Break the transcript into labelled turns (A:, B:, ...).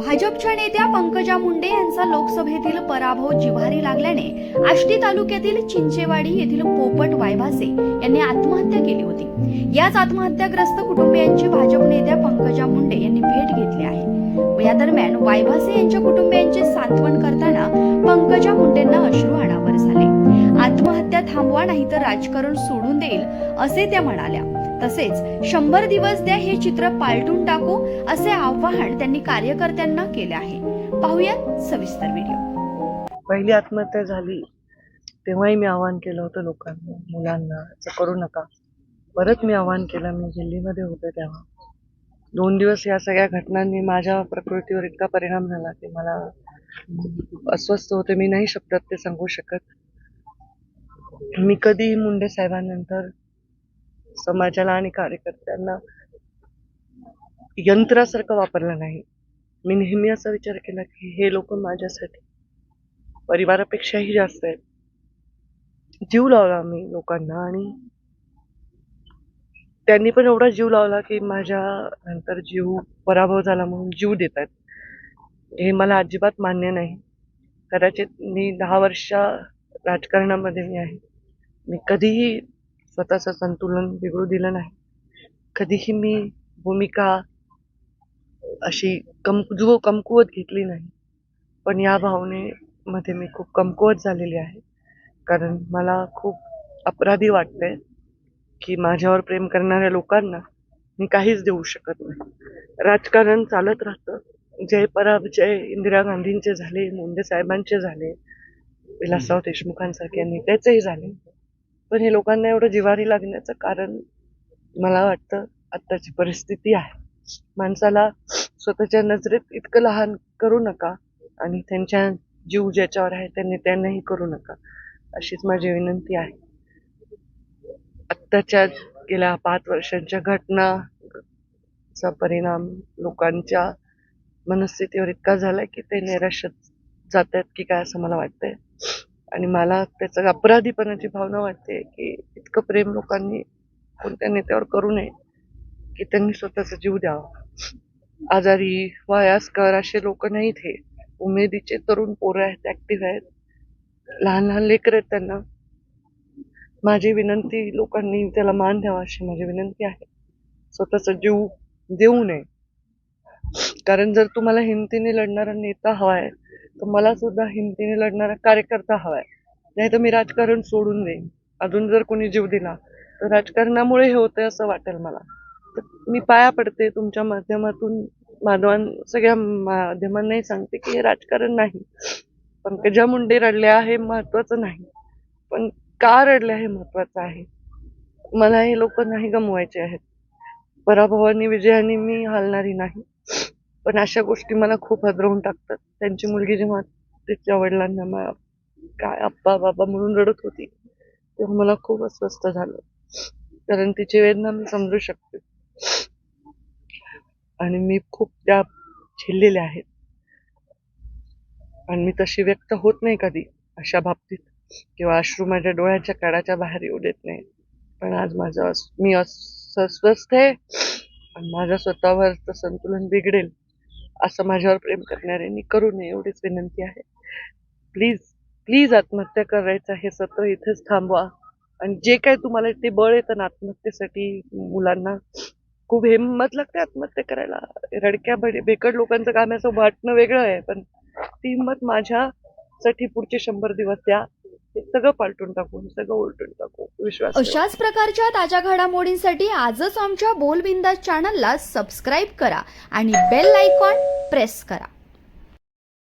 A: भाजपच्या नेत्या पंकजा मुंडे यांचा लोकसभेतील पराभव जिव्हारी लागल्याने आष्टी तालुक्यातील चिंचेवाडी येथील पोपट वायभासे यांनी आत्महत्या केली होती. याच आत्महत्याग्रस्त कुटुंबियांची भाजप नेत्या पंकजा मुंडे यांनी भेट घेतली आहे. या दरम्यान वायभासे यांच्या कुटुंबियांचे सांत्वन करताना पंकजा मुंडेंना अश्रू अनावर झाले. आत्महत्या थांबवा नाही तर राजकारण सोडून देईल असे त्या म्हणाल्या. तसेच शंभर दिवस द्या हे चित्र पालटून टाकू असे आवाहन त्यांनी कार्यकर्त्यांना केले आहे. पाहुयात सविस्तर व्हिडिओ
B: पहिली आत्महत्या झाली तेव्हाही मी आवाहन केलं होतं लोकांना मुलांना असं करू नका. परत मी आवाहन केलं मी दिल्लीमध्ये होते तेव्हा. दोन दिवस या सगळ्या घटनांनी माझ्या प्रकृतीवर इतका परिणाम झाला की मला अस्वस्थ होते मी नाही शब्दात ते सांगू शकत. मी कधीही मुंडे साहेबांनंतर समाजाला आणि कार्यकर्त्यांना यंत्रासारखं वापरलं नाही. मी नेहमी असा विचार केला की हे लोक माझ्यासाठी परिवारापेक्षाही जास्त आहेत. जीव लावला मी लोकांना आणि त्यांनी पण एवढा जीव लावला की माझ्या नंतर जीव पराभव झाला म्हणून जीव देत आहेत. हे मला अजिबात मान्य नाही. कदाचित मी दहा वर्ष राजकारणामध्ये मी आहे. मी कधीही स्वतःचं संतुलन बिघडू दिलं नाही. कधीही मी भूमिका अशी कमजो कमकुवत घेतली नाही पण या भावनेमध्ये मी खूप कमकुवत झालेली आहे. कारण मला खूप अपराधी वाटतंय की माझ्यावर प्रेम करणाऱ्या लोकांना मी काहीच देऊ शकत नाही. राजकारण चालत राहतं. जय पराजय इंदिरा गांधींचे झाले मुंडे साहेबांचे झाले विलासराव देशमुखांसारखे नेत्याचेही झाले. पण हे लोकांना एवढं जिवारी लागण्याचं कारण मला वाटतं आत्ताची परिस्थिती आहे. माणसाला स्वतःच्या नजरेत इतकं लहान करू नका आणि त्यांच्या जीव ज्याच्यावर आहे त्यांनी त्यांनाही करू नका अशीच माझी विनंती आहे. आत्ताच्या गेल्या पाच वर्षांच्या घटनाचा परिणाम लोकांच्या मनस्थितीवर इतका झाला की ते नैराश्यात जात आहेत की काय असं मला वाटतंय. आणि मला त्याचं अपराधीपणाची भावना वाटते की इतकं प्रेम लोकांनी कोणत्या नेत्यावर करू नये की त्यांनी स्वतःचा जीव द्यावा. आजारी वयास्कर असे लोक नाहीत हे. उमेदीचे तरुण पोरं आहेत ऍक्टिव्ह आहेत. लहान लहान लेकर आहेत त्यांना. माझी विनंती लोकांनी त्याला मान द्यावा अशी माझी विनंती आहे. स्वतःचा जीव देऊ नये. कारण जर तुम्हाला हिमतीने लढणारा नेता हवा आहे तर मला सुद्धा हिमतीने लढणारा कार्यकर्ता हवा आहे नाही तर मी राजकारण सोडून देईन. अजून जर कोणी जीव दिला तर राजकारणामुळे हे होतंय असं वाटेल मला. तर मी पाया पडते तुमच्या माध्यमातून. माधवान सगळ्या माध्यमांनाही सांगते की हे राजकारण नाही. पंकजा मुंडे रडल्या हे महत्वाचं नाही. पण का रडल्या हे महत्वाचं आहे? मला हे लोक नाही गमवायचे आहेत. पराभवानी विजयाने मी हालणारी नाही. पण अशा गोष्टी मला खूप हदरवून टाकतात. त्यांची मुलगी जेव्हा तिच्या वडिलांना मा- काय आप्पा बाबा म्हणून रडत होती तेव्हा मला खूप अस्वस्थ झालं. कारण तिची वेदना मी समजू शकते. आणि मी खूप त्या झेललेल्या आहेत. आणि मी तशी व्यक्त होत नाही कधी अशा बाबतीत. किंवा अश्रू माझ्या डोळ्याच्या काळाच्या बाहेर येऊ देत नाही पण आज माझं मी अस्वस्थ आहे. आणि माझ्या स्वतःवरचं संतुलन बिघडेल. असं माझ्यावर प्रेम करणाऱ्यांनी करू नये एवढीच विनंती आहे. प्लीज प्लीज आत्महत्या करायचं हे सत्र इथेच थांबवा. आणि जे काय तुम्हाला ते बळ येतं ना आत्महत्येसाठी मुलांना खूप हिंमत लागते आत्महत्या करायला. रडक्या बे- बेकड लोकांचं काम असं वाटणं वेगळं आहे पण ती हिंमत माझ्यासाठी पुढचे शंभर दिवस द्या. हे सगळं पालटून टाकू हे सगळं उलटून टाकू विश्वास
A: अशाच प्रकारच्या ताज्या घडामोडींसाठी आजच आमच्या बोलबिंदास चॅनलला सबस्क्राईब करा आणि बेल आयकॉन प्रेस करा.